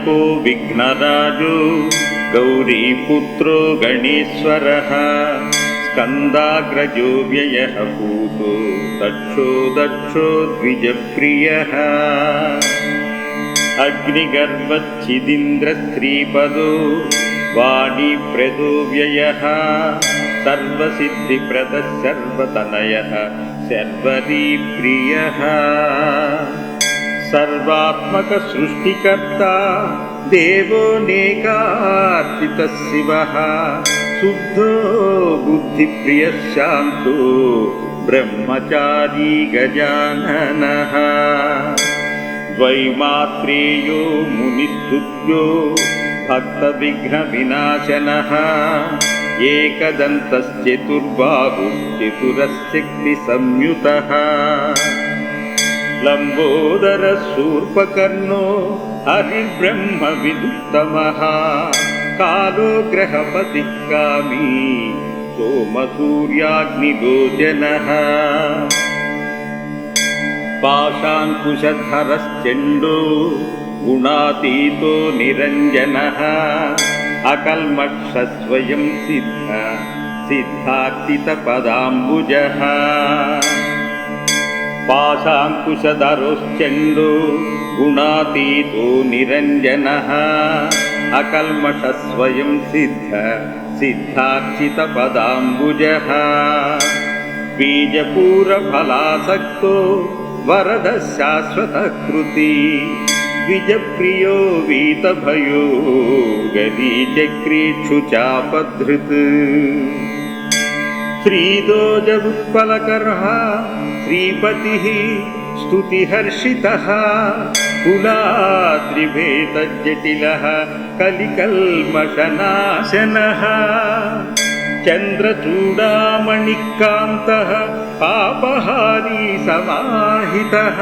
వినాయకో విఘ్నరాజు గౌరీపుత్రో గణేశ్వరः. స్కందాగ్రజో వ్యయः పూతో దక్షో దక్షో ద్విజప్రియः. అగ్నిగర్వచ్చిదింద్రస్త్రీపదో వాణీప్రదో వ్యయः సర్వసిద్ధిప్రదः సర్వతనయः శర్వరీప్రియः సర్వాత్మక సృష్టికర్త దేవో నేకార్చిత శివ. శుద్ధో బుద్ధిప్రియ శాంతో బ్రహ్మచారీ గజానన. ద్వైమాత్రేయో మునిస్తుభ్యో భక్త విఘ్న వినాశన ఏకదంతశ్చతుర్బాహుశ్చతురశక్తి సంయుత లంబోదర శూర్పకర్ణో హరిబ్రహ్మ విదుత్తమః కాలో గ్రహపతి కామీ సోమసూర్యాగ్నిగోచనః పాశాంకుశధరశ్చండో గుణాతీతో నిరంజనः అకల్మషస్వయం సిద్ధ సిద్ధార్చితపదాంబుజः పాశాంకుశధరోశ్చండో గుణాతీతో నిరంజనः అకల్మషస్వయం సిద్ధ సిద్ధార్చితపదాంబుజः బీజపూరఫలాసక్తో వరద శాశ్వత కృతి श्रीपतिः स्तुतिहर्षितः कुलाद्रिभेदजटिलः कलिकल्मषनाशनः चन्द्रचूडामणिकान्तः पापहारी समाहितः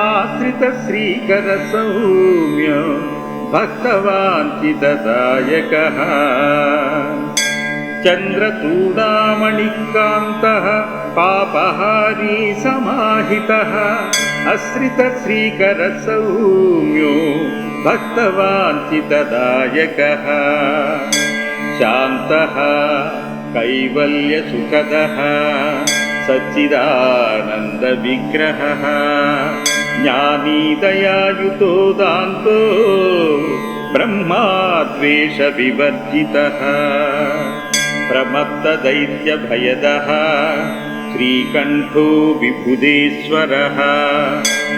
आश्रितश्रीकरसौम्य भक्तवाञ्छितदायकः चन्द्रचूडामणिकान्तः पापहारी समाहितः अश्रितश्रीकरसौम्यो भक्तवाञ्छितदायकः शान्तः कैवल्यसुखदः सच्चिदानन्दविग्रहः ज्ञानीदयायुतो दान्तो ब्रह्माद्वेषविवर्जितः प्रमत्तदैत्यभयदः श्रीकण्ठो विबुधेश्वरः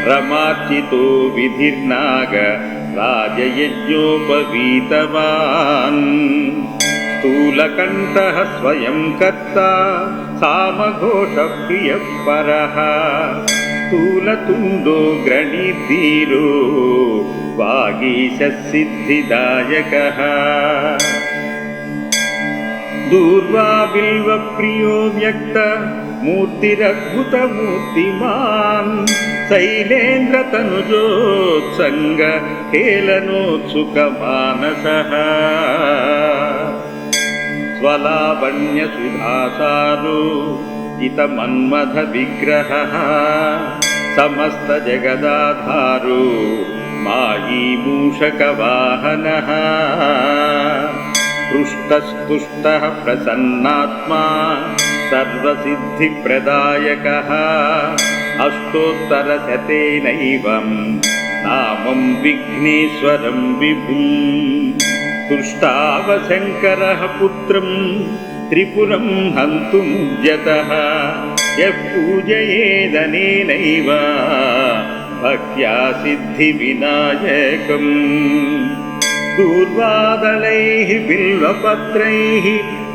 रमार्चितो विधिर्नाग राजयज्ञोपवीतवान् स्थूलकण्ठः स्वयं कर्ता सामघोषप्रियः परः स्थूलतुण्डो ग्रणीधीरो वागीशसिद्धिदायकः दूर्वाबिल्वप्रियो व्यक्त मूर्तिरद्भुतमूर्तिमान् शैलेन्द्रतनुजोत्सङ्ग हेलनोत्सुकमानसः स्वलावण्यसुधासारो जितमन्मथविग्रहः समस्तजगदाधारो मायीमूषकवाहनः पृष्टस्तुष्टः प्रसन्नात्मा सर्वसिद्धिप्रदायकः अष्टोत्तरशतेनैवं नामं विघ्नेश्वरं विभुम् तुष्टावशङ्करः पुत्रं त्रिपुरं हन्तुमुद्यतः यः पूजयेदनेनैव भक्त्या सिद्धिविनायकम् दूर्वादलैः बिल्वपत्रैः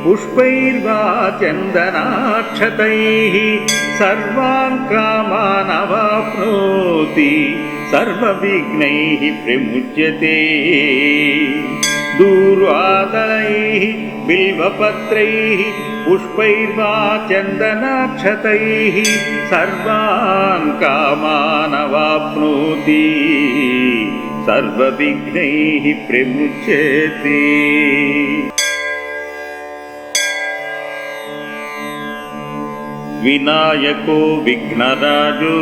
पुष्पैर्वा चन्दनाक्षतैः सर्वान् कामान् अवाप्नोति सर्वविघ्नैः प्रमुच्यते दूर्वादलैः बिल्वपत्रैः पुष्पैर्वा चन्दनाक्षतैः सर्वान् कामान् अवाप्नोति सर्वविघ्नैः प्रमुच्यते विनायको विघ्नराजो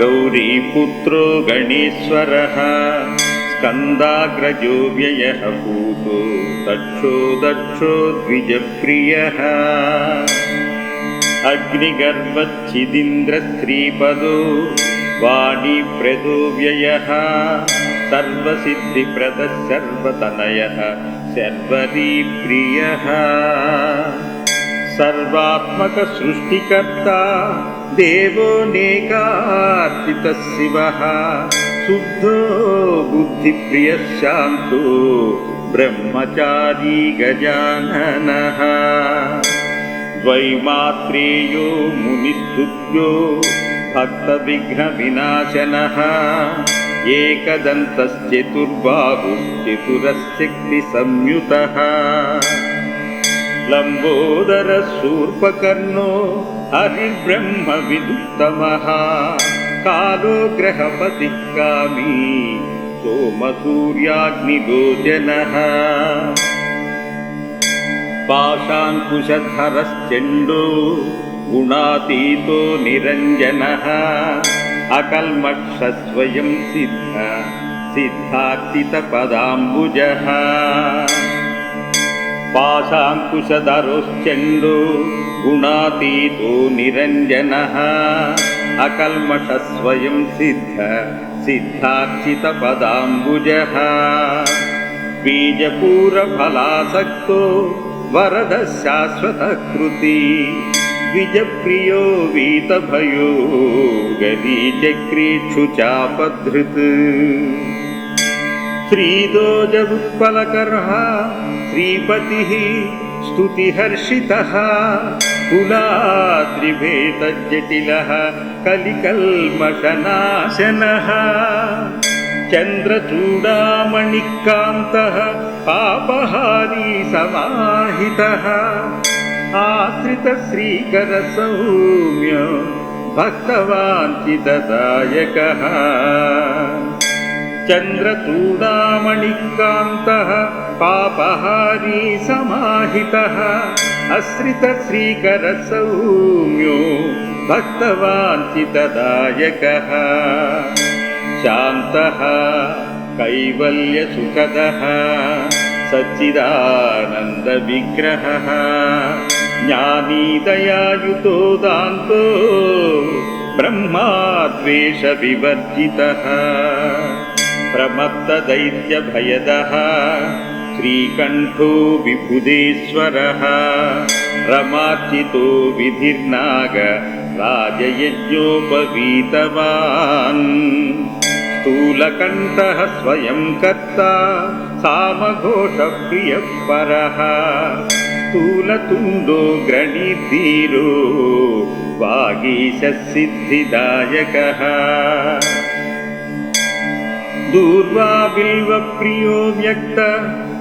गौरीपुत्रो गणेश्वरः स्कन्दाग्रजो व्ययः भूतो दक्षो दक्षो द्विजप्रियः अग्निगर्वच्छिदिन्द्रस्त्रीपदो वाणीप्रदो व्ययः सर्वसिद्धिप्रदः सर्वतनयः सर्वरीप्रियः सर्वात्मकसृष्टिकर्ता देवो नेकार्चितः शिवः शुद्धो बुद्धिप्रियः शान्तो ब्रह्मचारी गजाननः द्वैमात्रेयो मुनिस्तुभ्यो भक्तविघ्नविनाशनः एकदन्तश्चतुर्बाहुश्चतुरशक्तिसंयुतः लम्बोदरशूर्पकर्णो हरिर्ब्रह्मविदुत्तमः कालो ग्रहपतिः कामी सोमसूर्याग्निलोचनः पाशाङ्कुशधरश्चण्डो गुणातीतो निरञ्जनः अकल्मषस्वयं सिद्ध सिद्धार्थितपदाम्बुजः पाशाङ्कुशधरोश्चण्डो गुणातीतो निरञ्जनः अकल्मषस्वयं सिद्ध सिद्धार्चितपदाम्बुजः बीजपूरफलासक्तो वरदः शाश्वतकृति द्विजप्रियो वीतभयो गरीचक्रीक्षुचापधृत् श्रीदोजवुत्पलकर्ः श्रीपतिः स्तुतिहर्षितः कुलाद्रिभेदजटिलः कलिकल्मषनाशनः चन्द्रचूडामणिकान्तः पापहारी समाहितः आश्रितश्रीकरसौम्य भक्तवाञ्चितदायकः चन्द्रचूडामणिकान्तः पापहारी समाहितः आश्रितश्रीकरसौम्यो भक्तवाञ्चितदायकः शान्तः कैवल्यसुखदः सच्चिदानन्दविग्रहः ज्ञानीदयायुतो दान्तो ब्रह्माद्वेषविवर्जितः प्रमत्तदैत्यभयदः श्रीकण्ठो विबुधेश्वरः रमार्चितो विधिर्नाग राजयज्ञोपवीतवान् स्थूलकण्ठः स्वयं कर्ता सामघोषप्रियः परः स्थूलतुण्डो ग्रणीधीरो वागीशसिद्धिदायकः दूर्वाबिल्वप्रियो व्यक्त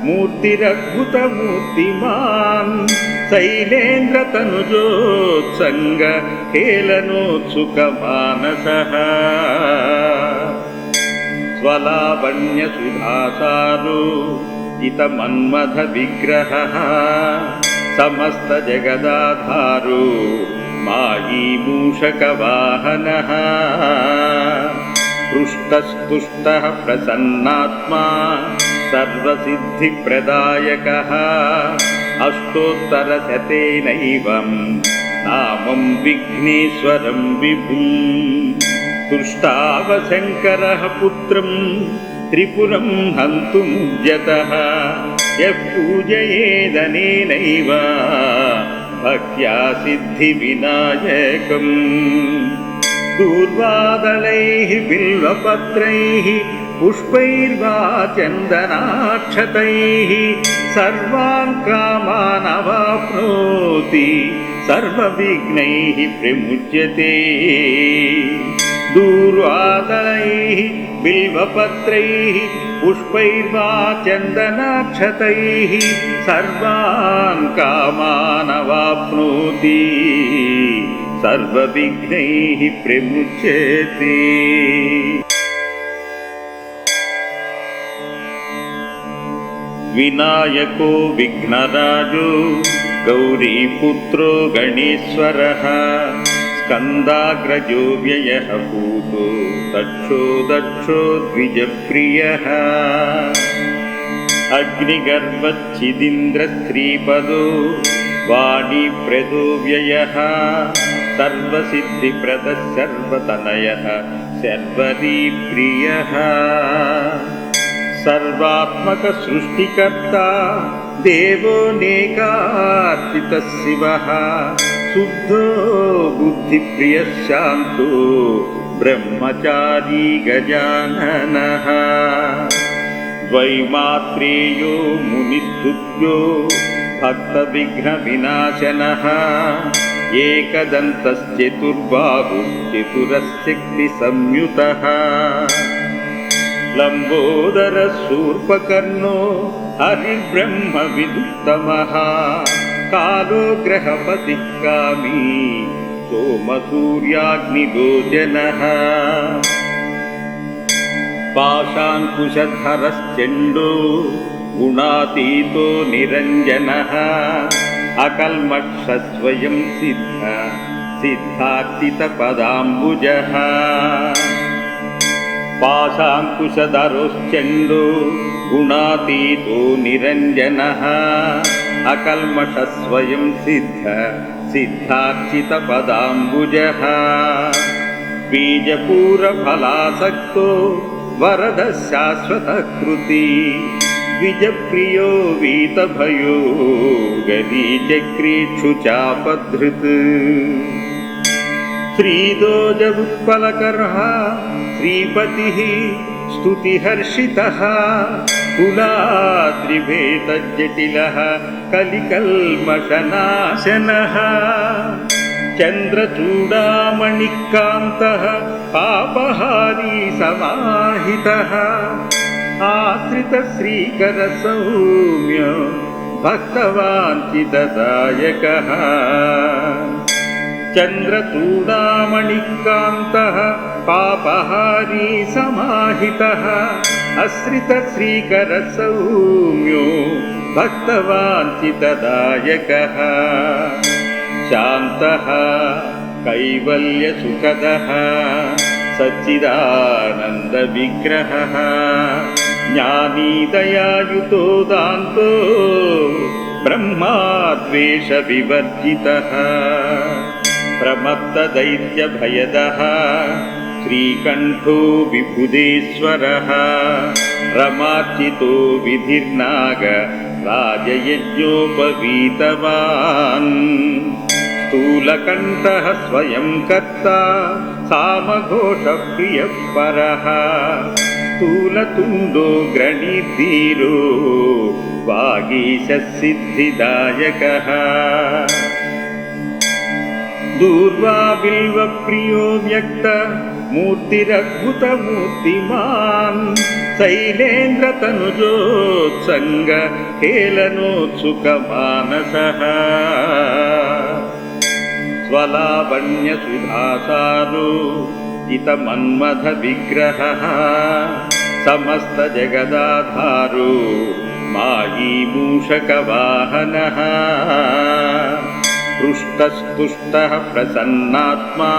मूर्तिरद्भुतमूर्तिमान् शैलेन्द्रतनुजोत्सङ्ग हेलनोत्सुकमानसः स्वलावण्यसुधासारो जितमन्मथविग्रहः समस्तजगदाधारो मायीमूषकवाहनः पृष्टस्तुष्टः प्रसन्नात्मा सर्वसिद्धिप्रदायकः अष्टोत्तरशतेनैवं नामं विघ्नेश्वरं विभुम् तुष्टावशङ्करः पुत्रं त्रिपुरं हन्तुमुद्यतः यः पूजयेदनेनैव भक्त्या सिद्धिविनायकम् दूर्वादलैः बिल्वपत्रैः पुष्पैर्वा चन्दनाक्षतैः सर्वान् कामान् अवाप्नोति सर्वविघ्नैः प्रमुच्यते दूर्वादलैः बिल्वपत्रैः पुष्पैर्वा चन्दनाक्षतैः सर्वान् कामान् अवाप्नोति सर्वविघ्नैः प्रमुच्यते विनायको विघ्नराजो गौरीपुत्रो गणेश्वरः स्कन्दाग्रजो व्ययः पूतो दक्षो दक्षो द्विजप्रियः अग्निगर्भच्छिदिन्द्रस्त्रीपदो वाणीप्रदो व्ययः सर्वसिद्धिप्रदः सर्वतनयः सर्वरीप्रियः सर्वात्मकसृष्टिकर्ता देवो नेकार्चितः शिवः शुद्धो बुद्धिप्रियः शान्तो ब्रह्मचारी गजाननः द्वैमात्रेयो मुनिस्तुत्यो भक्तविघ्नविनाशनः एकदन्तश्चतुर्बाहुश्चतुरशक्तिसंयुतः लम्बोदरशूर्पकर्णो हरिब्रह्मविदुत्तमः कालो ग्रहपतिः कामी सोमसूर्याग्निगोचनः पाशाङ्कुशधरश्चण्डो गुणातीतो निरञ्जनः अकल्मषस्वयं सिद्ध सिद्धार्थितपदाम्बुजः पाशाङ्कुशधरोश्चण्डो गुणातीतो निरञ्जनः अकल्मषस्वयं सिद्ध सिद्धार्चितपदाम्बुजः बीजपूरफलासक्तो वरद शाश्वतकृति द्विजप्रियो वीतभयो गरीचक्रीक्षुचापधृत् श्रीदोजवुत्पलकर्हा श्रीपतिः स्तुतिहर्षितः कुलाद्रिभेतजटिलः कलिकल्मषनाशनः चन्द्रचूडामणिकान्तः पापहारी समाहितः आश्रितश्रीकरसौम्य भक्तवाञ्चितदायकः चन्द्रचूडामणिकान्तः पापहारी समाहितः अश्रितश्रीकरसौम्यो भक्तवाञ्चितदायकः शान्तः कैवल्यसुखदः सच्चिदानन्दविग्रहः ज्ञानीदयायुतो दान्तो ब्रह्माद्वेषविवर्जितः प्रमत्तदैत्यभयदः श्रीकण्ठो विबुधेश्वरः रमार्चितो विधिर्नाग राजयज्ञोपवीतवान् स्थूलकण्ठः स्वयं कर्ता सामघोषप्रियः परः ಸ್ಥೂಲತುಂಡು ಗಣಿತೀರೋ ವಾಗೀಶ ಸಿದ್ಧಿದಾಯಕ ದೂರ್ವಾ ಬಿಲ್ವ ಪ್ರಿಯೋ ವ್ಯಕ್ತ ಮೂರ್ತಿರದ್ಭುತ ಮೂರ್ತಿಮಾನ್ ಶೈಲೇಂದ್ರ ತನುಜೋತ್ಸಂಗ ಕೇಲನೋತ್ಸುಕ ಮಾನಸಃ ಸ್ವಲಾವಣ್ಯ ಸುಧಾಸಾರೋ जितमन्मथविग्रहः समस्तजगदाधारो मायीमूषकवाहनः पृष्टस्तुष्टः प्रसन्नात्मा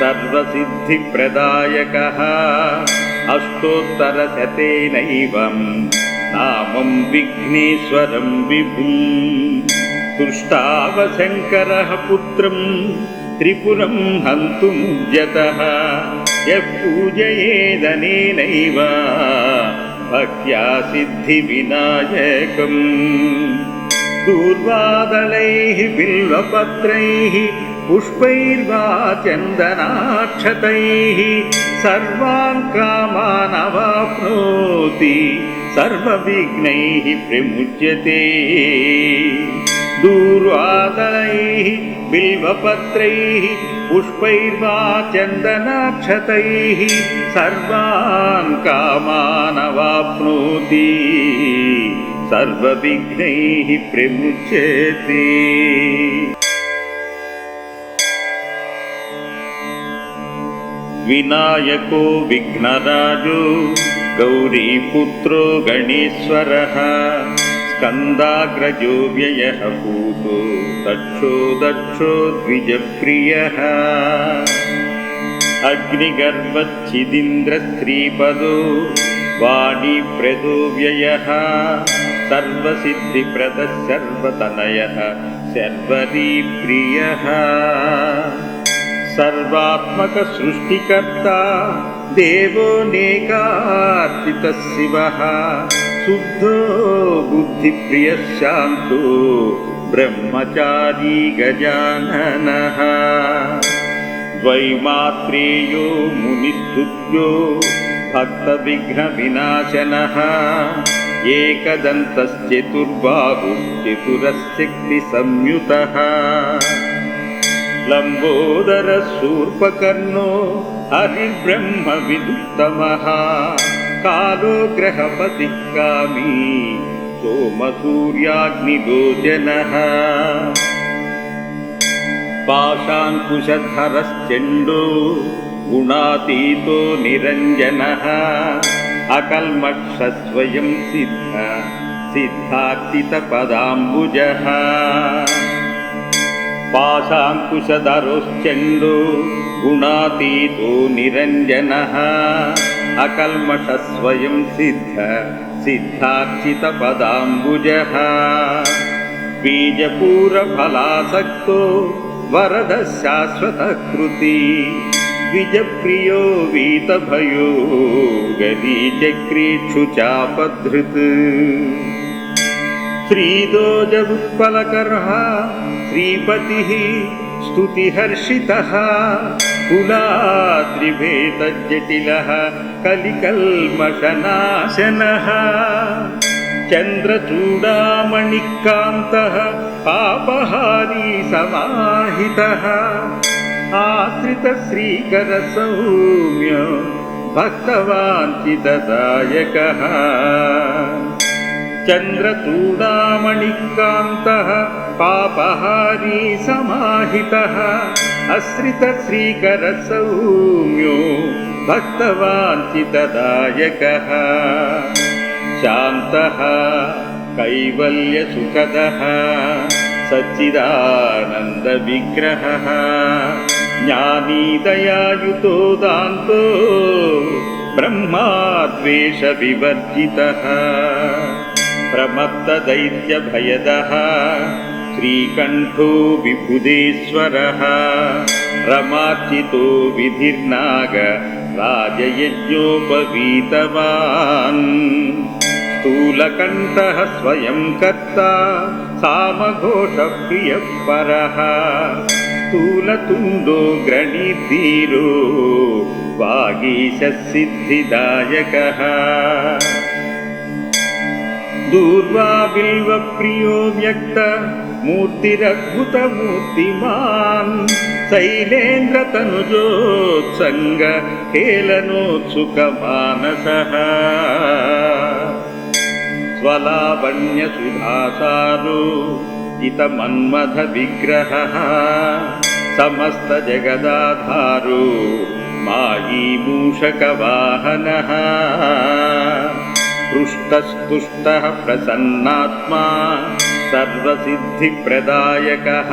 सर्वसिद्धिप्रदायकः अष्टोत्तरशतेनैवं नामं विघ्नेश्वरं विभुम् तुष्टावशङ्करः पुत्रं त्रिपुरं हन्तुमुद्यतः यः पूजयेदनेनैव भक्त्या सिद्धिविनायकम् दूर्वादलैः बिल्वपत्रैः पुष्पैर्वा चन्दनाक्षतैः सर्वान् कामान् अवाप्नोति सर्वविघ्नैः प्रमुच्यते दूर्वादलैः बिल्वपत्रैः पुष्पैर्वा चन्दनाक्षतैः सर्वान् कामान् अवाप्नोति सर्वविघ्नैः प्रमुच्यते विनायको विघ्नराजो गौरीपुत्रो गणेश्वरः स्कन्दाग्रजो व्ययः पूतो दक्षो दक्षो द्विजप्रियः अग्निगर्वच्छिदिन्द्रस्त्रीपदो वाणीप्रदो व्ययः सर्वसिद्धिप्रदः सर्वतनयः शर्वरीप्रियः सर्वात्मकसृष्टिकर्ता देवो नेकार्चितः शिवः शुद्धो बुद्धिप्रियः शान्तो ब्रह्मचारी गजाननः द्वैमात्रेयो मुनिस्तुभ्यो भक्तविघ्नविनाशनः एकदन्तश्चतुर्बाहुश्चतुरशक्तिसंयुतः लम्बोदरशूर्पकर्णो हरिर्ब्रह्मविदुत्तमः कालो ग्रहपतिः कामी सोमसूर्याग्निलोचनः पाशाङ्कुशधरश्चण्डो गुणातीतो निरञ्जनः अकल्मषस्वयं सिद्ध सिद्धार्थितपदाम्बुजः पाशाङ्कुशधरोश्चण्डो गुणातीतो निरञ्जनः अकल्मषस्वयं सिद्ध सिद्धार्चितपदाम्बुजः। बीजपूरफलासक्तो वरदः शाश्वतकृति द्विजप्रियो वीतभयो गरीचक्रीक्षुचापधृत् श्रीदोजवुत्पलकर्ः श्रीपतिः स्तुतिहर्षितः कुलाद्रिभेदजटिलः कलिकल्मषनाशनः चन्द्रचूडामणिकान्तः पापहारी समाहितः आश्रितश्रीकरसौम्य भक्तवाञ्चितदायकः चन्द्रचूडामणिकान्तः पापहारी समाहितः आश्रितश्रीकरसौम्यो भक्तवाञ्चितदायकः शान्तः कैवल्यसुखदः सच्चिदानन्दविग्रहः ज्ञानी दयायुतो दान्तो ब्रह्माद्वेषविवर्जितः प्रमत्तदैत्यभयदः श्रीकण्ठो विबुधेश्वरः रमार्चितो विधिर्नाग राजयज्ञोपवीतवान् स्थूलकण्ठः स्वयं कर्ता सामघोषप्रियः परः स्थूलतुण्डो ग्रणीधीरो वागीशसिद्धिदायकः दूर्वा बिल्वप्रियो व्यक्त मूर्तिरद्भुतमूर्तिमान् शैलेन्द्रतनुजोत्सङ्ग हेलनोत्सुकमानसः स्वलावण्यसुधासारो जितमन्मथविग्रहः समस्तजगदाधारो मायीमूषकवाहनः पृष्टस्तुष्टः प्रसन्नात्मा सर्वसिद्धिप्रदायकः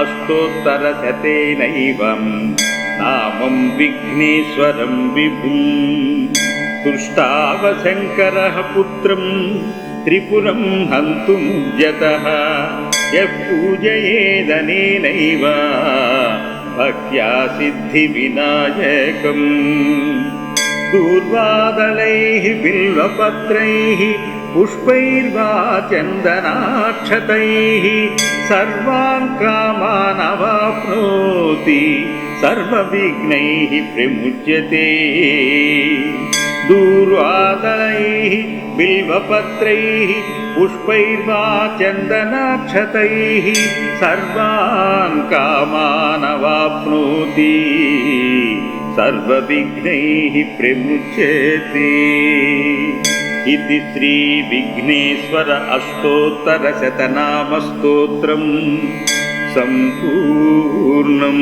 अष्टोत्तरशतेनैवं नामं विघ्नेश्वरं विभुम् तुष्टावशङ्करः पुत्रं त्रिपुरं हन्तुमुद्यतः यः पूजयेदनेनैव भक्त्या सिद्धिविनायकम् दूर्वादलैः बिल्वपत्रैः पुष्पैर्वा चन्दनाक्षतैः सर्वान् कामान् अवाप्नोति सर्वविघ्नैः प्रमुच्यते दूर्वादलैः बिल्वपत्रैः पुष्पैर्वा चन्दनाक्षतैः सर्वान् कामान् अवाप्नोति सर्वविघ्नैः प्रमुच्यते ఇది శ్రీ విఘ్నేశ్వర అష్టోత్తర శతనామ స్తోత్రం సంపూర్ణం